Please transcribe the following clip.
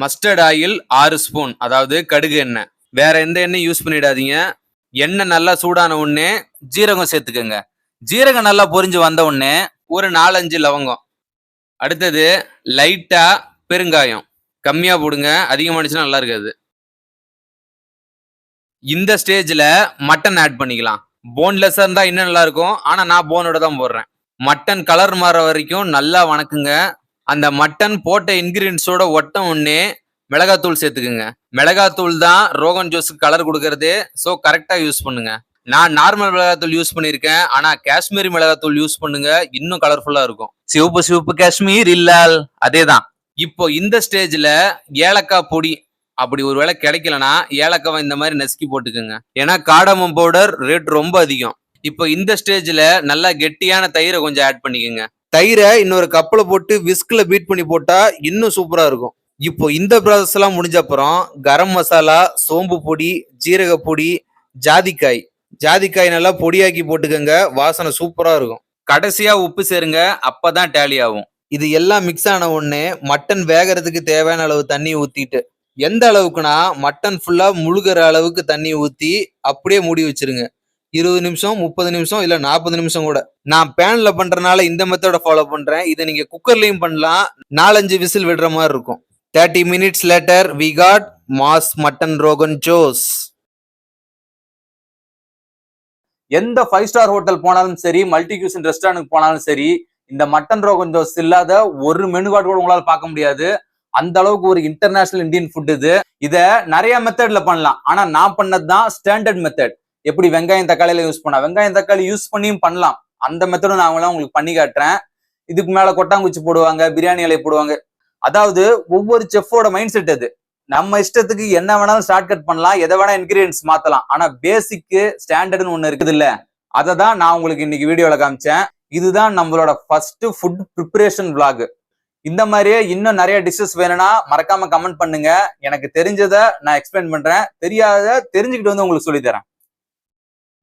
Mustard oil ஆறு spoon அதாவது கடுகு எண்ணெய். வேற எந்த எண்ணெயும் யூஸ் பண்ணிடாதீங்க. எண்ணெய் நல்லா சூடான உடனே ஜீரகம் சேர்த்துக்கோங்க. ஜீரகம் நல்லா பொரிஞ்சு வந்த உடனே ஒரு நாலஞ்சு லவங்கம். அடுத்தது லைட்டா பெருங்காயம். கம்மியா போடுங்க அதிகமானுச்சுன்னா நல்லா இருக்காது. இந்த ஸ்டேஜில் மட்டன் ஆட் பண்ணிக்கலாம். போன்லெஸ்ஸாக இருந்தால் இன்னும் நல்லா இருக்கும். நான் போனோட தான் போடுறேன். மட்டன் கலர் மாற வரைக்கும் நல்லா வணக்குங்க. அந்த மட்டன் போட்ட இன்கிரீடியன்ஸோட ஒட்ட உடனே மிளகாத்தூள் சேர்த்துக்குங்க. மிளகாத்தூள் தான் ரோகன் ஜோஸுக்கு கலர் கொடுக்கறது. ஸோ கரெக்டா யூஸ் பண்ணுங்க. நான் நார்மல் மிளகாத்தூள் யூஸ் பண்ணியிருக்கேன். ஆனா காஷ்மீரி மிளகாத்தூள் யூஸ் பண்ணுங்க. இன்னும் கலர்ஃபுல்லா இருக்கும். சிவப்பு சிவப்பு காஷ்மீர் இல்லால் அதேதான். இப்போ இந்த ஸ்டேஜ்ல ஏலக்காய் பொடி அப்படி ஒருவேளை கிடைக்கலனா ஏலக்காவை இந்த மாதிரி நசுக்கி போட்டுக்கோங்க. ஏன்னா காடமம் பவுடர் ரேட் ரொம்ப அதிகம். இப்போ இந்த ஸ்டேஜ்ல நல்லா கெட்டியான தயிரை கொஞ்சம் ஆட் பண்ணிக்கோங்க. தயிரை இன்னொரு கப்பில் போட்டு விஸ்கில் பீட் பண்ணி போட்டால் இன்னும் சூப்பராக இருக்கும். இப்போ இந்த ப்ராசஸ் எல்லாம் முடிஞ்ச அப்புறம் கரம் மசாலா சோம்பு பொடி ஜீரக பொடி ஜாதிக்காய். ஜாதிக்காய் நல்லா பொடியாக்கி போட்டுக்கோங்க வாசனை சூப்பராக இருக்கும். கடைசியாக உப்பு சேருங்க அப்போ தான் டேலி ஆகும். இது எல்லாம் மிக்ஸ் ஆன உடனே மட்டன் வேகறதுக்கு தேவையான அளவு தண்ணி ஊற்றிட்டு எந்த அளவுக்குனா மட்டன் ஃபுல்லாக முழுகிற அளவுக்கு தண்ணி ஊற்றி அப்படியே மூடி வச்சிருங்க. இருபது நிமிஷம் முப்பது நிமிஷம் இல்ல நாற்பது நிமிஷம் கூட. நான் பேன்ல பண்றதுனால இந்த மெத்தட ஃபாலோ பண்றேன். இதை நீங்க குக்கர்லயும் பண்ணலாம். நாலஞ்சு விசில் விடுற மாதிரி இருக்கும். Thirty minutes later we got mass mutton rogan josh எந்த ஃபைவ் ஸ்டார் ஹோட்டல் போனாலும் சரி மல்டி கியூசன் ரெஸ்டாரண்ட் போனாலும் சரி இந்த மட்டன் ரோகன் ஜோஸ் இல்லாத ஒரு மெனு கார்டு கூட உங்களால் பார்க்க முடியாது. அந்த அளவுக்கு ஒரு இன்டர்நேஷனல் இந்தியன் ஃபுட் இது. இதை நிறைய மெத்தட்ல பண்ணலாம். ஆனா நான் பண்ணது தான் ஸ்டாண்டர்ட் மெத்தட் எப்படி வெங்காயம் தக்காளியில யூஸ் பண்ணா வெங்காயம் தக்காளி யூஸ் பண்ணியும் பண்ணலாம். அந்த மெத்தடும் நான் அவங்களாம் உங்களுக்கு பண்ணி காட்டுறேன். இதுக்கு மேல கொட்டாங்குச்சி போடுவாங்க பிரியாணி இலை போடுவாங்க. அதாவது ஒவ்வொரு செஃப்போட மைண்ட் செட் அது. நம்ம இஷ்டத்துக்கு என்ன வேணாலும் ஷார்ட் கட் பண்ணலாம் எதை வேணா இன்கிரீடியன்ஸ் மாத்தலாம். ஆனா பேசிக்கு ஸ்டாண்டர்ட்னு ஒண்ணு இருக்குது இல்ல அதை தான் நான் உங்களுக்கு இன்னைக்கு வீடியோல காமிச்சேன். இதுதான் நம்மளோட ஃபர்ஸ்ட் ஃபுட் ப்ரிப்பரேஷன் விளாக் இந்த மாதிரியே இன்னும் நிறைய டிஷ்ஷஸ் வேணும்னா மறக்காம கமெண்ட் பண்ணுங்க. எனக்கு தெரிஞ்சதை நான் எக்ஸ்பிளைன் பண்றேன். தெரியாத தெரிஞ்சுக்கிட்டு வந்து உங்களுக்கு சொல்லித்தரேன்.